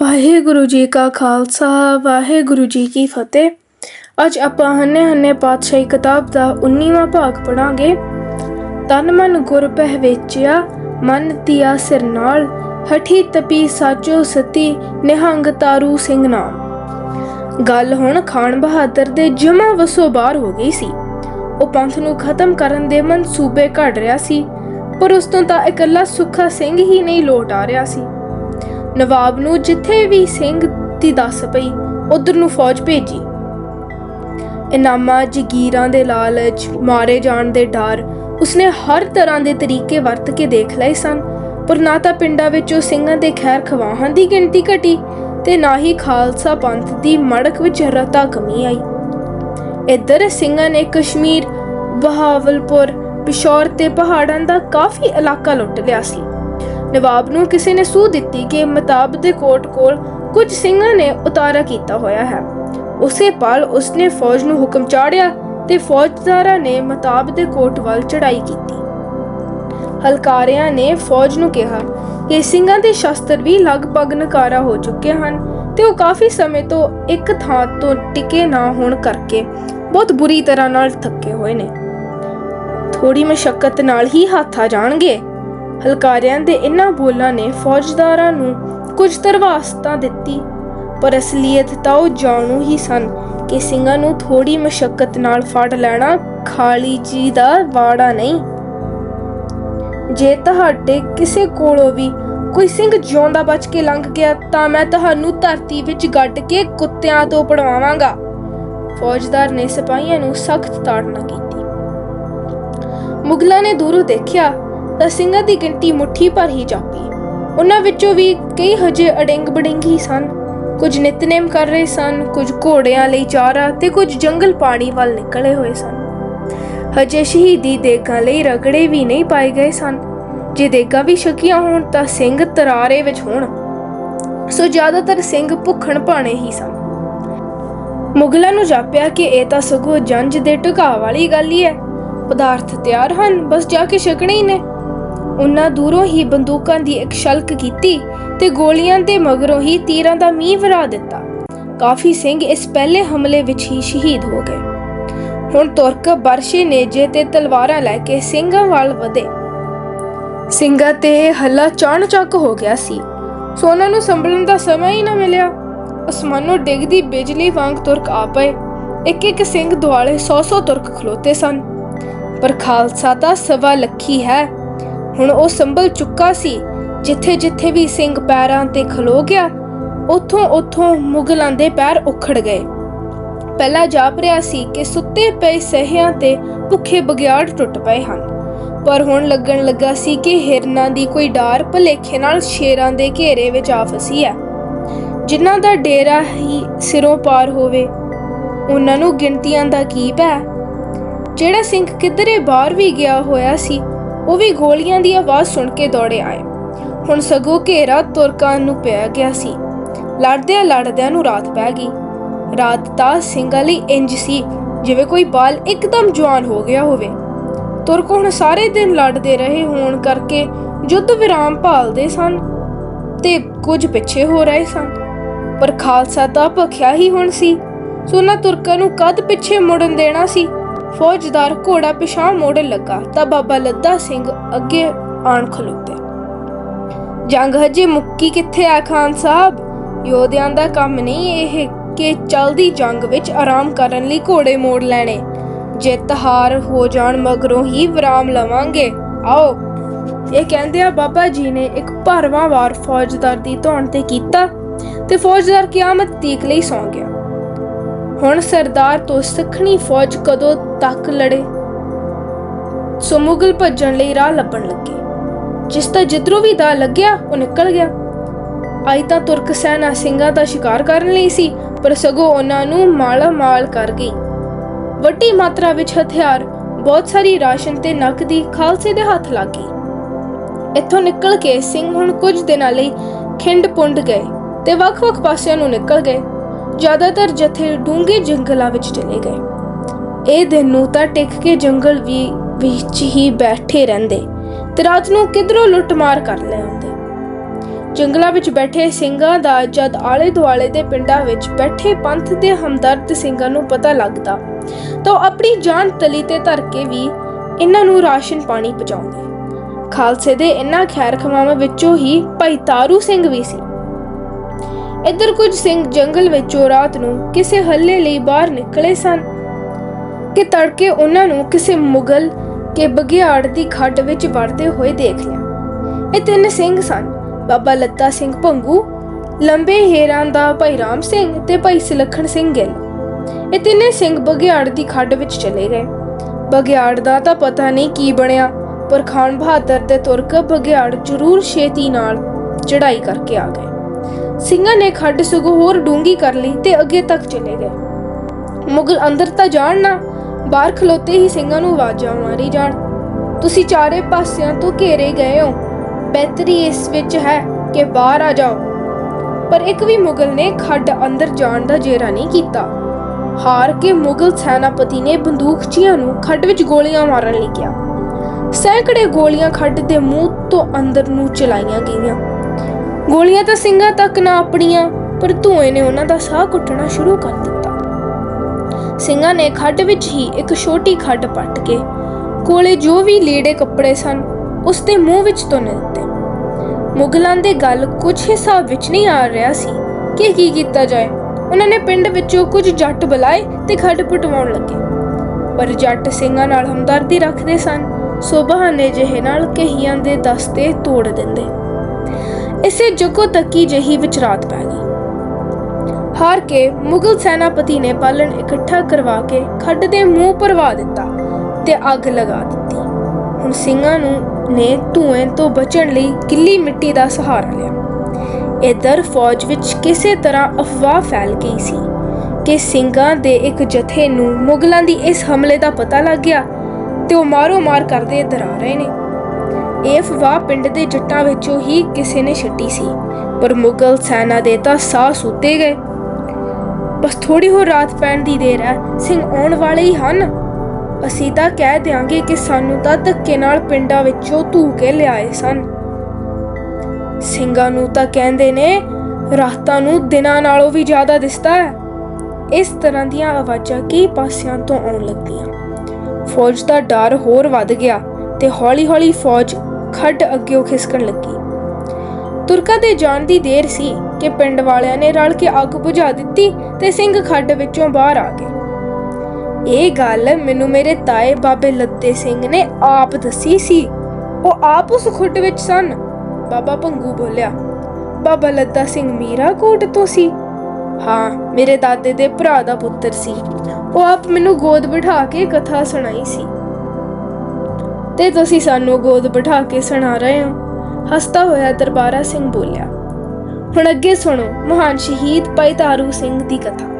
ਵਾਹਿਗੁਰੂ ਜੀ ਕਾ ਖਾਲਸਾ, ਵਾਹਿਗੁਰੂ ਜੀ ਕੀ ਫਤਿਹ। ਅੱਜ ਆਪਾਂ ਹੰਨੇ ਹੰਨੇ ਪਾਤਸ਼ਾਹੀ ਕਿਤਾਬ ਦਾ 19ਵਾਂ ਭਾਗ ਪੜਾਂਗੇ ਤਨ ਮਨ ਗੁਰ ਪਹਿ ਵੇਚਿਆ, ਮਨ ਤੀਆ ਸਿਰ ਨਾਲ, ਹਠੀ ਤਪੀ ਸਾਚੋ ਸਤੀ, ਨਿਹੰਗ ਤਾਰੂ ਸਿੰਘ ਨਾਮ। ਗੱਲ ਹੁਣ ਖਾਨ ਬਹਾਦਰ ਦੇ ਜਮਾ ਵਸੋਂ ਬਾਹਰ ਹੋ ਗਈ ਸੀ। ਉਹ ਪੰਥ ਨੂੰ ਖਤਮ ਕਰਨ ਦੇ ਮਨਸੂਬੇ ਘੜ ਰਿਹਾ ਸੀ, ਪਰ ਉਸ ਤੋਂ ਤਾਂ ਇਕੱਲਾ ਸੁੱਖਾ ਸਿੰਘ ਹੀ ਨਹੀਂ ਲੋਟ ਆ ਰਿਹਾ ਸੀ। ਨਵਾਬ ਨੂੰ ਜਿੱਥੇ ਵੀ ਸਿੰਘ ਦੀ ਦੱਸ ਪਈ, ਉਧਰ ਨੂੰ ਫੌਜ ਭੇਜੀ। ਇਨਾਮਾਂ ਜਗੀਰਾਂ ਦੇ ਲਾਲਚ, ਮਾਰੇ ਜਾਣ ਦੇ ਡਰ, ਉਸਨੇ ਹਰ ਤਰ੍ਹਾਂ ਦੇ ਤਰੀਕੇ ਵਰਤ ਕੇ ਦੇਖ ਲਏ ਸਨ, ਪਰ ਨਾ ਤਾਂ ਪਿੰਡਾਂ ਵਿੱਚੋਂ ਸਿੰਘਾਂ ਦੇ ਖੈਰ ਖਵਾਹਾਂ ਦੀ ਗਿਣਤੀ ਘਟੀ ਤੇ ਨਾ ਹੀ ਖਾਲਸਾ ਪੰਥ ਦੀ ਮੜਕ ਵਿੱਚ ਰਤਾ ਕਮੀ ਆਈ। ਇੱਧਰ ਸਿੰਘਾਂ ਨੇ ਕਸ਼ਮੀਰ, ਬਹਾਵਲਪੁਰ, ਪਿਸ਼ੌਰ ਤੇ ਪਹਾੜਾਂ ਦਾ ਕਾਫੀ ਇਲਾਕਾ ਲੁੱਟ ਲਿਆ ਸੀ। ਨਵਾਬ ਨੂੰ ਕਿਸੇ ਨੇ ਸੂਹ ਦਿੱਤੀ ਕਿ ਮਤਾਬ ਦੇ ਕੋਟ ਕੋਲ ਕੁਝ ਸਿੰਘਾਂ ਨੇ ਉਤਾਰਾ ਕੀਤਾ ਹੋਇਆ ਹੈ। ਉਸੇ ਪਲ ਉਸਨੇ ਫੌਜ ਨੂੰ ਹੁਕਮ ਚਾੜਿਆ ਤੇ ਫੌਜਦਾਰਾਂ ਨੇ ਮਤਾਬ ਦੇ ਕੋਟ ਵੱਲ ਚੜਾਈ ਕੀਤੀ। ਹਲਕਾਰਿਆਂ ਨੇ ਫੌਜ ਨੂੰ ਕਿਹਾ ਕਿ ਸਿੰਘਾਂ ਦੇ ਸ਼ਸਤਰ ਵੀ ਲਗਭਗ ਨਕਾਰਾ ਹੋ ਚੁੱਕੇ ਹਨ ਤੇ ਉਹ ਕਾਫੀ ਸਮੇਂ ਤੋਂ ਇੱਕ ਥਾਂ ਤੋਂ ਟਿਕੇ ਨਾ ਹੋਣ ਕਰਕੇ ਬਹੁਤ ਬੁਰੀ ਤਰ੍ਹਾਂ ਨਾਲ ਥੱਕੇ ਹੋਏ ਨੇ। ਥੋੜੀ ਮਸ਼ਕਤ ਨਾਲ ਹੀ ਹੱਥ ਆ ਜਾਣਗੇ। ਹਲਕਾਰਿਆਂ ਦੇ ਇਨ੍ਹਾਂ ਬੋਲਾਂ ਨੇ ਫੌਜਦਾਰਾਂ ਨੂੰ ਕੁਝ ਤਰਵਾਸਤਾ ਦਿੱਤੀ, ਪਰ ਅਸਲੀਅਤ ਤਾਂ ਉਹ ਜਾਣੂ ਹੀ ਸਨ ਕਿ ਸਿੰਘਾਂ ਨੂੰ ਥੋੜੀ ਮਸ਼ਕਤ ਨਾਲ ਫੜ ਲੈਣਾ ਖਾਲੀ ਜੀ ਦਾ ਵਾੜਾ ਨਹੀਂ। ਜੇ ਤੁਹਾਡੇ ਕਿਸੇ ਕੋਲੋਂ ਵੀ ਕੋਈ ਸਿੰਘ ਜਿਉਂਦਾ ਬਚ ਕੇ ਲੰਘ ਗਿਆ ਤਾਂ ਮੈਂ ਤੁਹਾਨੂੰ ਧਰਤੀ ਵਿੱਚ ਗੱਡ ਕੇ ਕੁੱਤਿਆਂ ਤੋਂ ਪੜਵਾਵਾਂਗਾ। ਫੌਜਦਾਰ ਨੇ ਸਿਪਾਹੀਆਂ ਨੂੰ ਸਖਤ ਤਾੜਨਾ ਕੀਤੀ। ਮੁਗਲਾਂ ਨੇ ਦੂਰੋਂ ਦੇਖਿਆ ਤਾਂ ਸਿੰਘਾਂ ਦੀ ਗਿਣਤੀ ਮੁੱਠੀ ਭਰ ਹੀ ਜਾਪੀ ਉਹਨਾਂ ਵਿੱਚੋਂ ਵੀ ਕਈ ਹਜੇ ਅਡਿੰਗ ਬਡਿੰਗ ਹੀ ਸਨ। ਕੁਝ ਨਿਤਨੇਮ ਕਰ ਰਹੇ ਸਨ, ਕੁਝ ਘੋੜਿਆਂ ਲਈ ਚਾਰਾ ਤੇ ਕੁਝ ਜੰਗਲ ਪਾਣੀ ਵੱਲ ਨਿਕਲੇ ਹੋਏ ਸਨ। ਹਜੇ ਸ਼ਹੀਦੀ ਦੇਗਾਂ ਲਈ ਰਗੜੇ ਵੀ ਨਹੀਂ ਪਾਏ ਗਏ ਸਨ। ਜੇ ਦੇਗਾਂ ਵੀ ਸ਼ਕੀਆਂ ਹੋਣ ਤਾਂ ਸਿੰਘ ਤਰਾਰੇ ਵਿੱਚ ਹੋਣ। ਸੋ ਜ਼ਿਆਦਾਤਰ ਸਿੰਘ ਭੁੱਖਣ ਭਾਣੇ ਹੀ ਸਨ। ਮੁਗਲਾਂ ਨੂੰ ਜਾਪਿਆ ਕਿ ਇਹ ਤਾਂ ਸਗੋਂ ਜੰਜ ਦੇ ਢੁਕਾ ਵਾਲੀ ਗੱਲ ਹੀ ਹੈ। ਪਦਾਰਥ ਤਿਆਰ ਹਨ, ਬਸ ਜਾ ਕੇ ਛਕਣੇ ਹੀ ਨੇ। ਉਹਨਾਂ ਦੂਰੋਂ ਹੀ ਬੰਦੂਕਾਂ ਦੀ ਇੱਕ ਛਲਕ ਕੀਤੀ ਤੇ ਗੋਲੀਆਂ ਦੇ ਮਗਰੋਂ ਹੀ ਤੀਰਾਂ ਦਾ ਮੀਂਹ ਵਰਾ ਦਿੱਤਾ। ਕਾਫੀ ਸਿੰਘ ਇਸ ਪਹਿਲੇ ਹਮਲੇ ਵਿੱਚ ਹੀ ਸ਼ਹੀਦ ਹੋ ਗਏ। ਹੁਣ ਤੁਰਕ ਬਰਸ਼ੇ ਨੇਜੇ ਤੇ ਤਲਵਾਰਾਂ ਲੈ ਕੇ ਸਿੰਘਾਂ ਵੱਲ ਵਧੇ। ਸਿੰਘਾਂ ਤੇ ਹੱਲਾ ਚਾਣ ਚੱਕ ਹੋ ਗਿਆ ਸੀ। ਸੋਨਾ ਨੂੰ ਸੰਭਲਣ ਦਾ ਸਮਾਂ ਹੀ ਨਾ ਮਿਲਿਆ। ਅਸਮਾਨੋਂ ਡਿੱਗਦੀ ਬਿਜਲੀ ਵਾਂਗ ਤੁਰਕ ਆ ਪਏ। ਇੱਕ ਇੱਕ ਸਿੰਘ ਦੁਆਲੇ 100-100 ਤੁਰਕ ਖਲੋਤੇ ਸਨ। ਪਰ ਖਾਲਸਾ ਤਾਂ ਸਵਾ ਲੱਖੀ ਹੈ। ਹੁਣ ਉਹ ਸੰਭਲ ਚੁੱਕਾ ਸੀ, ਜਿੱਥੇ ਜਿੱਥੇ ਵੀ ਸਿੰਘ ਪੈਰਾਂ ਤੇ ਖਲੋ ਗਿਆ, ਉੱਥੋਂ ਉੱਥੋਂ ਮੁਗਲਾਂ ਦੇ ਪੈਰ ਉਖੜ ਗਏ। ਪਹਿਲਾਂ ਜਾਪ ਰਿਹਾ ਸੀ ਕਿ ਸੁੱਤੇ ਪਏ ਸਹਿਆਂ ਤੇ ਭੁੱਖੇ ਬਗਿਆੜ ਟੁੱਟ ਪਏ ਹਨ। ਪਰ ਹੁਣ ਲੱਗਣ ਲੱਗਾ ਸੀ ਕਿ ਹਿਰਨਾਂ ਦੀ ਕੋਈ ਡਾਰ ਭਲੇਖੇ ਨਾਲ ਸ਼ੇਰਾਂ ਦੇ ਘੇਰੇ ਵਿੱਚ ਆ ਫਸੀ ਹੈ। ਜਿਨ੍ਹਾਂ ਦਾ ਡੇਰਾ ਹੀ ਸਿਰੋਂ ਪਾਰ ਹੋਵੇ, ਉਹਨਾਂ ਨੂੰ ਗਿਣਤੀਆਂ ਦਾ ਕੀ ਭੈ? ਜਿਹੜਾ ਸਿੰਘ ਕਿਧਰੇ ਬਾਹਰ ਵੀ ਗਿਆ ਹੋਇਆ ਸੀ ਉਹ ਵੀ ਗੋਲੀਆਂ ਦੀ ਆਵਾਜ਼ ਸੁਣ ਕੇ ਦੌੜੇ ਆਏ। ਹੁਣ ਸਗੋਂ ਘੇਰਾ ਤੁਰਕਾਂ ਨੂੰ ਪਿਆ ਗਿਆ ਸੀ। ਲੜਦਿਆਂ ਲੜਦਿਆਂ ਨੂੰ ਰਾਤ ਪੈ ਗਈ। ਰਾਤ ਤਾਂ ਸਿੰਘਾਂ ਲਈ ਇੰਜ ਸੀ, ਜਿਵੇਂ ਕੋਈ ਬਾਲ ਇੱਕਦਮ ਜਵਾਨ ਹੋ ਗਿਆ ਹੋਵੇ। ਤੁਰਕ ਹੁਣ ਸਾਰੇ ਦਿਨ ਲੜਦੇ ਰਹੇ ਹੋਣ ਕਰਕੇ ਯੁੱਧ ਵਿਰਾਮ ਭਾਲਦੇ ਸਨ ਤੇ ਕੁਝ ਪਿੱਛੇ ਹੋ ਰਹੇ ਸਨ। ਪਰ ਖਾਲਸਾ ਤਾਂ ਭਖਿਆ ਹੀ ਹੁਣ ਸੀ। ਸੋ ਉਹਨਾਂ ਤੁਰਕਾਂ ਨੂੰ ਕਦ ਪਿੱਛੇ ਮੁੜਨ ਦੇਣਾ ਸੀ? ਫੌਜਦਾਰ ਘੋੜਾ ਪਿਛਾਂ ਮੋੜਨ ਲੱਗਾ ਤਾਂ ਬਾਬਾ ਲੱਦਾ ਸਿੰਘ ਅੱਗੇ ਆਣ ਖਲੋਤੇ। ਜੰਗ ਹਜੇ ਮੁੱਕੀ ਕਿੱਥੇ ਆ ਖਾਨ ਸਾਹਿਬ? ਯੋਧਿਆਂ ਦਾ ਕੰਮ ਨਹੀਂ ਇਹ ਕਿ ਚਲਦੀ ਜੰਗ ਵਿੱਚ ਆਰਾਮ ਕਰਨ ਲਈ ਘੋੜੇ ਮੋੜ ਲੈਣੇ। ਜਿੱਤ ਹਾਰ ਹੋ ਜਾਣ ਮਗਰੋਂ ਹੀ ਵਿਰਾਮ ਲਵਾਂਗੇ। ਆਓ। ਇਹ ਕਹਿੰਦੇ ਆ ਬਾਬਾ ਜੀ ਨੇ ਇੱਕ ਭਰਵਾਂ ਵਾਰ ਫੌਜਦਾਰ ਦੀ ਧੌਣ ਤੇ ਕੀਤਾ ਤੇ ਫੌਜਦਾਰ ਕਿਆਮਤ ਤੀਕ ਲਈ ਸੌਂ ਗਿਆ। ਹੁਣ ਸਰਦਾਰ ਤੋਂ ਸਿੱਖਣੀ ਫੌਜ ਕਦੋਂ ਤੱਕ ਲੜੇ? ਸੋ ਮੁਗਲ ਭੱਜਣ ਲਈ ਰਾਹ ਲੱਭਣ ਲੱਗੇ। ਜਿਸ ਦਾ ਜਿੱਧਰੋਂ ਵੀ ਦਾ ਲੱਗਿਆ, ਉਹ ਨਿਕਲ ਗਿਆ। ਆਈ ਤਾਂ ਤੁਰਕ ਸੈਨਾ ਸਿੰਘਾਂ ਦਾ ਸ਼ਿਕਾਰ ਕਰਨ ਲਈ ਸੀ, ਪਰ ਸਗੋਂ ਉਹਨਾਂ ਨੂੰ ਮਾਲਾ ਮਾਲ ਕਰ ਗਈ। ਵੱਡੀ ਮਾਤਰਾ ਵਿੱਚ ਹਥਿਆਰ, ਬਹੁਤ ਸਾਰੀ ਰਾਸ਼ਨ ਤੇ ਨਕਦੀ ਖਾਲਸੇ ਦੇ ਹੱਥ ਲੱਗ। ਗਈ ਇੱਥੋਂ ਨਿਕਲ ਕੇ ਸਿੰਘ ਹੁਣ ਕੁਝ ਦਿਨਾਂ ਲਈ ਖਿੰਡ ਪੁੰਡ ਗਏ ਤੇ ਵੱਖ-ਵੱਖ ਪਾਸਿਆਂ ਨੂੰ ਨਿਕਲ ਗਏ। ਜ਼ਿਆਦਾਤਰ ਜਥੇ ਡੂੰਘੇ ਜੰਗਲਾਂ ਵਿੱਚ ਚਲੇ ਗਏ। ਇਹ ਦਿਨ ਨੂੰ ਤਾਂ ਟਿਕ ਕੇ ਜੰਗਲ ਵੀ ਵਿੱਚ ਹੀ ਬੈਠੇ ਰਹਿੰਦੇ। ਤੇ ਰਾਤ ਨੂੰ ਕਿਧਰੋਂ ਲੁੱਟਮਾਰ ਕਰ ਲੈ ਜੰਗਲਾਂ ਵਿੱਚ ਬੈਠੇ ਸਿੰਘਾਂ ਦਾ ਜਦ ਆਲੇ ਦੁਆਲੇ ਦੇ ਪਿੰਡਾਂ ਵਿੱਚ ਬੈਠੇ ਪੰਥ ਦੇ ਹਮਦਰਦ ਸਿੰਘਾਂ ਨੂੰ ਪਤਾ ਲੱਗਦਾ, ਤਾਂ ਉਹ ਆਪਣੀ ਜਾਨ ਤਲੀ ਤੇ ਧਰ ਕੇ ਵੀ ਇਹਨਾਂ ਨੂੰ ਰਾਸ਼ਨ ਪਾਣੀ ਪਹੁੰਚਾਉਂਦੇ। ਖਾਲਸੇ ਦੇ ਇਹਨਾਂ ਖੈਰ ਖਵਾਵਾਂ ਵਿੱਚੋਂ ਹੀ ਭਾਈ ਤਾਰੂ ਸਿੰਘ ਵੀ ਸੀ। ਇੱਧਰ ਕੁਝ ਸਿੰਘ ਜੰਗਲ ਵਿੱਚੋਂ ਰਾਤ ਨੂੰ ਕਿਸੇ ਹੱਲੇ ਲਈ ਬਾਹਰ ਨਿਕਲੇ ਸਨ ਕਿ ਤੜਕੇ ਉਹਨਾਂ ਨੂੰ ਕਿਸੇ ਮੁਗਲ ਕੇ ਬਗਿਆੜ ਦੀ ਖੱਡ ਵਿੱਚ ਵੜਦੇ ਹੋਏ ਦੇਖ ਲਿਆ। ਇਹ ਤਿੰਨ ਸਿੰਘ ਸਨ। ਬਾਬਾ ਲੱਤਾ ਸਿੰਘ ਭੰਗੂ, ਲੰਬੇ ਹੇਰਾਂ ਦਾ ਭਾਈ ਰਾਮ ਸਿੰਘ ਤੇ ਭਾਈ ਸੁਲੱਖਣ ਸਿੰਘ ਗਿੱਲ। ਇਹ ਤਿੰਨੇ ਸਿੰਘ ਬਗਿਆੜ ਦੀ ਖੱਡ ਵਿੱਚ ਚਲੇ ਗਏ। ਬਗਿਆੜ ਦਾ ਤਾਂ ਪਤਾ ਨਹੀਂ ਕੀ ਬਣਿਆ, ਪਰ ਖਾਨ ਬਹਾਦਰ ਤੇ ਤੁਰਕ ਬਗਿਆੜ ਜ਼ਰੂਰ ਛੇਤੀ ਨਾਲ ਚੜਾਈ ਕਰਕੇ ਆ ਗਏ। ਸਿੰਘਾਂ ਨੇ ਖੱਡ ਸਗੋਂ ਹੋਰ ਡੂੰਗੀ ਕਰ ਲਈ ਤੇ ਅੱਗੇ ਤੱਕ ਚਲੇ ਗਏ। ਮੁਗਲ ਅੰਦਰ ਤਾਂ ਜਾਣ ਨਾ, ਬਾਹਰ ਖਲੋਤੇ ਹੀ ਸਿੰਘਾਂ ਨੂੰ ਆਵਾਜ਼ਾਂ ਮਾਰੀ ਜਾਣ। ਤੁਸੀਂ ਚਾਰੇ ਪਾਸਿਆਂ ਤੋਂ ਘੇਰੇ ਗਏ ਹੋ, ਬਿਹਤਰੀ ਇਸ ਵਿੱਚ ਹੈ ਕਿ ਬਾਹਰ ਆ ਜਾਓ। ਪਰ ਇੱਕ ਵੀ ਮੁਗਲ ਨੇ ਖੱਡ ਅੰਦਰ ਜਾਣ ਦਾ ਜੇਰਾ ਨਹੀਂ ਕੀਤਾ। ਹਾਰ ਕੇ ਮੁਗਲ ਸੈਨਾਪਤੀ ਨੇ ਬੰਦੂਕਚੀਆਂ ਨੂੰ ਖੱਡ ਵਿੱਚ ਗੋਲੀਆਂ ਮਾਰਨ ਲਈ ਕਿਹਾ। ਸੈਂਕੜੇ ਗੋਲੀਆਂ ਖੱਡ ਦੇ ਮੂੰਹ ਤੋਂ ਅੰਦਰ ਨੂੰ ਚਲਾਈਆਂ ਗਈਆਂ। ਗੋਲੀਆਂ ਤਾਂ ਸਿੰਘਾਂ ਤੱਕ ਨਾ ਆਪਣੀਆਂ, ਪਰ ਧੂਏ ਨੇ ਉਹਨਾਂ ਦਾ ਸਾਹ ਘੁੱਟਣਾ ਸ਼ੁਰੂ ਕਰ ਦਿੱਤਾ। ਸਿੰਘਾਂ ਨੇ ਖੱਡ ਵਿੱਚ ਹੀ ਇੱਕ ਛੋਟੀ ਖੱਡ ਪੱਟ ਕੇ ਕੋਲੇ ਜੋ ਵੀ ਲੀੜੇ ਕੱਪੜੇ ਸਨ, ਉਸ ਦੇ ਮੂੰਹ ਵਿੱਚ ਤੁੰਨ ਦਿੱਤੇ। ਮੁਗਲਾਂ ਦੇ ਗੱਲ ਕੁਝ ਹਿਸਾਬ ਵਿੱਚ ਨਹੀਂ ਆ ਰਿਹਾ ਸੀ ਕਿ ਕੀ ਕੀਤਾ ਜਾਏ। ਉਹਨਾਂ ਨੇ ਪਿੰਡ ਵਿੱਚੋਂ ਕੁਝ ਜੱਟ ਬੁਲਾਏ ਤੇ ਖੱਡ ਪਟਵਾਉਣ ਲੱਗੇ। ਪਰ ਜੱਟ ਸਿੰਘਾਂ ਨਾਲ ਹਮਦਰਦੀ ਰੱਖਦੇ ਸਨ ਸੋ ਬਹਾਨੇ ਜਿਹੇ ਨਾਲ ਕਹੀਆਂ ਦੇ ਦਸਤੇ ਤੋੜ ਦਿੰਦੇ। ਇਸੇ ਜਗੋ ਤੱਕੀ ਜਹੀ ਵਿੱਚ ਰਾਤ ਪੈ ਗਈ। ਹਾਰ ਕੇ ਮੁਗਲ ਸੈਨਾਪਤੀ ਨੇ ਪਾਲਣ ਇਕੱਠਾ ਕਰਵਾ ਕੇ ਖੱਡ ਦੇ ਮੂੰਹ ਭਰਵਾ ਦਿੱਤਾ ਤੇ ਅੱਗ ਲਗਾ ਦਿੱਤੀ। ਹੁਣ ਸਿੰਘਾਂ ਨੂੰ ਨੇ ਧੂਏ ਤੋਂ ਬਚਣ ਲਈ ਗਿੱਲੀ ਮਿੱਟੀ ਦਾ ਸਹਾਰਾ ਲਿਆ। ਇਧਰ ਫੌਜ ਵਿੱਚ ਕਿਸੇ ਤਰ੍ਹਾਂ ਅਫਵਾਹ ਫੈਲ ਗਈ ਸੀ ਕਿ ਸਿੰਘਾਂ ਦੇ ਇੱਕ ਜਥੇ ਨੂੰ ਮੁਗਲਾਂ ਦੀ ਇਸ ਹਮਲੇ ਦਾ ਪਤਾ ਲੱਗ ਗਿਆ ਤੇ ਉਹ ਮਾਰੋ ਮਾਰ ਕਰਦੇ ਇੱਧਰ ਆ ਰਹੇ ਨੇ। ਇਹ ਅਫਵਾਹ ਪਿੰਡ ਦੇ ਜੱਟਾਂ ਵਿੱਚੋਂ ਹੀ ਕਿਸੇ ਨੇ ਛੱਡੀ ਸੀ, ਪਰ ਮੁਗਲ ਸੈਨਾ ਦੇ ਤਾਂ ਸਾਹ ਸੁੱਤੇ ਗਏ। ਬਸ ਥੋੜੀ ਹੋਰ ਰਾਤ ਪੈਣ ਦੀ ਦੇਰ ਹੈ, ਸਿੰਘ ਆਉਣ ਵਾਲੇ ਹੀ ਹਨ। ਅਸੀਂ ਤਾਂ ਕਹਿ ਦਿਆਂਗੇ ਕਿ ਸਾਨੂੰ ਤਾਂ ਧੱਕੇ ਨਾਲ ਪਿੰਡਾਂ ਵਿੱਚੋਂ ਧੂ ਕੇ ਲਿਆਏ ਸਨ। ਸਿੰਘਾਂ ਨੂੰ ਤਾਂ ਕਹਿੰਦੇ ਨੇ, ਰਾਤਾਂ ਨੂੰ ਦਿਨਾਂ ਨਾਲੋਂ ਵੀ ਜ਼ਿਆਦਾ ਦਿਸਦਾ ਹੈ। ਇਸ ਤਰ੍ਹਾਂ ਦੀਆਂ ਆਵਾਜ਼ਾਂ ਕਈ ਪਾਸਿਆਂ ਤੋਂ ਆਉਣ ਲੱਗੀਆਂ। ਫੌਜ ਦਾ ਡਰ ਹੋਰ ਵੱਧ ਗਿਆ ਤੇ ਹੌਲੀ-ਹੌਲੀ ਫੌਜ ਖੱਡ ਅੱਗਿਓਂ ਖਿਸਕਣ ਲੱਗੀ। ਤੁਰਕਾਂ ਦੇ ਜਾਣ ਦੀ ਦੇਰ ਸੀ ਕਿ ਪਿੰਡ ਵਾਲਿਆਂ ਨੇ ਰਲ ਕੇ ਅੱਗ ਬੁਝਾ ਦਿੱਤੀ ਤੇ ਸਿੰਘ ਖੱਡ ਵਿੱਚੋਂ ਬਾਹਰ ਆ ਗਏ। ਇਹ ਗੱਲ ਮੈਨੂੰ ਮੇਰੇ ਤਾਏ ਬਾਬੇ ਲੱਤੇ ਸਿੰਘ ਨੇ ਆਪ ਦੱਸੀ ਸੀ। ਉਹ ਆਪ ਉਸ ਖੁੱਡ ਵਿੱਚ ਸਨ। ਬਾਬਾ ਭੰਗੂ ਬੋਲਿਆ, ਬਾਬਾ ਲੱਤਾ ਸਿੰਘ ਮੀਰਾ ਕੋਟ ਤੋਂ ਸੀ? ਹਾਂ, ਮੇਰੇ ਦਾਦੇ ਦੇ ਭਰਾ ਦਾ ਪੁੱਤਰ ਸੀ। ਉਹ ਆਪ ਮੈਨੂੰ ਗੋਦ ਬਿਠਾ ਕੇ ਕਥਾ ਸੁਣਾਈ ਸੀ। ਤੇ ਤੁਸੀਂ ਸਾਨੂੰ ਗੋਦ ਬਿਠਾ ਕੇ ਸੁਣਾ ਰਹੇ ਹੋ। ਹੱਸਦਾ ਹੋਇਆ ਦਰਬਾਰਾ ਸਿੰਘ ਬੋਲਿਆ, ਹੁਣ ਅੱਗੇ ਸੁਣੋ, ਮਹਾਨ ਸ਼ਹੀਦ ਭਾਈ ਤਾਰੂ ਸਿੰਘ ਦੀ ਕਥਾ।